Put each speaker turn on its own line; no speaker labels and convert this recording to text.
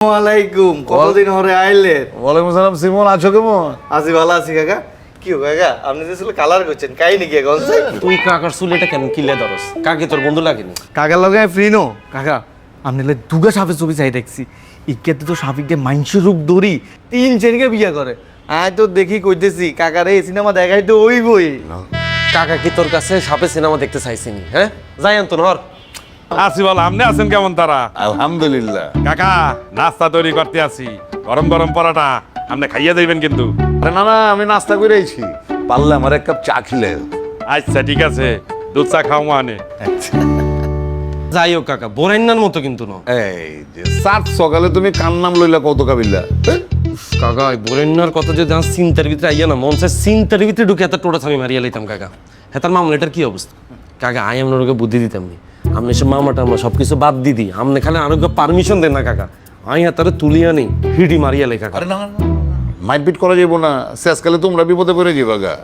ওয়ালাইকুম কতদিন হরে আইলে
ওয়ালাইকুম সালাম সিমন আছো কেমন?
আছি ভালো আছি কাকা। কি কাকা আপনি যে ছিল কালার করছেন কাই নাকি এখন?
তুই কাকার চুল এটা কেন কিলে ধরস? কাকে তোর বন্ধু লাগেনি?
কাকার লগে ফ্রি নো কাকা আপনি লে দুগা সাপের ছবি চাই দেখছি। ইকেতে তো মাইনসের রূপ ধরি তিন শ্রেণীকে বিয়া করে। আয় তো দেখি কইতেছি কাকারে এই সিনেমা দেখাই তো ওই বই
কাকা কি তোর কাছে সাপে সিনেমা দেখতে চাইছিনি হ্যাঁ? যাই আন্ত নর
আসি বল আপনি আছেন কেমন তারা?
আলহামদুলিল্লাহ।
কাকা নাস্তা তৈরি করতে আসি। গরম গরম পরাটা আপনি খাইয়ে দিবেন কিন্তু।
আরে না না আমি নাস্তা করে আইছি। পারলে আমার এক কাপ চা খিলে।
আচ্ছা ঠিক আছে। দুধ চা খাও মানে
যাই হোক কাকা বোরাইনার মতো কিন্তু ন।
এই যে সাত সকালে তুমি কান নাম লইলা কত কাবিল্লা?
কাকা ওই বোরাইনার কথা যদি আমার চিন্তার ভিতরে আইয়া না মন চায় চিন্তার ভিতরে ঢুকে এত টোটা আমি মারিয়া লাইতাম কাকা। হেতার মামলাটার কি অবস্থা? কাকা আই আপনার বুদ্ধি দিতাম নি। আপনি সে মামা টামা সব কিছু বাদ দি দিই। আমনে খালি আরোগ্য পারমিশন দেন না কাকা। আই হাতারে তুলিয়া নেই, হিডি মারিয়া লেখা।
আরে না পিট করা যাব না। শেষকালে তোমরা বিপদে পড়ে যাবা গা।